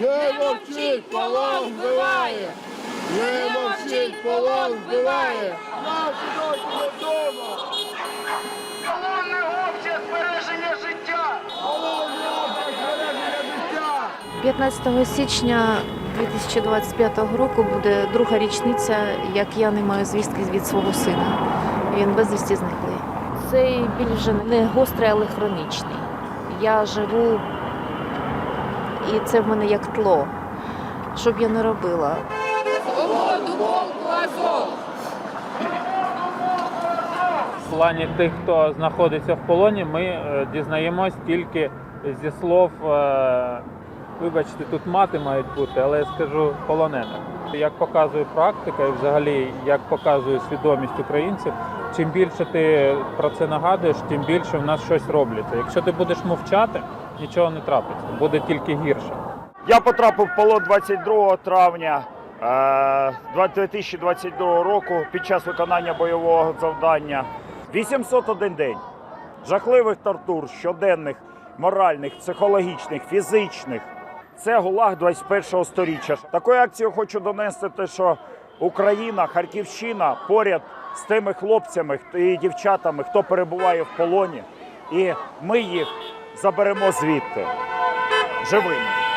Не мовчить, полон вбиває! Не мовчить, полон вбиває! Наші дочі додому! Колонне обсяг збереження життя! Полонний обсяг збереження життя! 15 січня 2025 року буде друга річниця, як я не маю звістки від свого сина. Він безвісті зниклий. Цей біль вже не гострий, але хронічний. Я живу, і це в мене як тло. Що б я не робила, В плані тих, хто знаходиться в полоні, ми е, дізнаємось тільки зі слов, е, вибачте, тут мати мають бути, але я скажу полонених. Як показує практика і взагалі як показує свідомість українців, чим більше ти про це нагадуєш, тим більше в нас щось робляться. Якщо ти будеш мовчати, нічого не трапиться, буде тільки гірше. Я потрапив в полон 22 травня е, 2022 року під час виконання бойового завдання. 801 день жахливих тортур, щоденних, моральних, психологічних, фізичних. Це гулаг 21-го сторіччя. Такою акцією хочу донести те, що Україна, Харківщина поряд з тими хлопцями і дівчатами, хто перебуває в полоні, і ми їх заберемо звідти живими.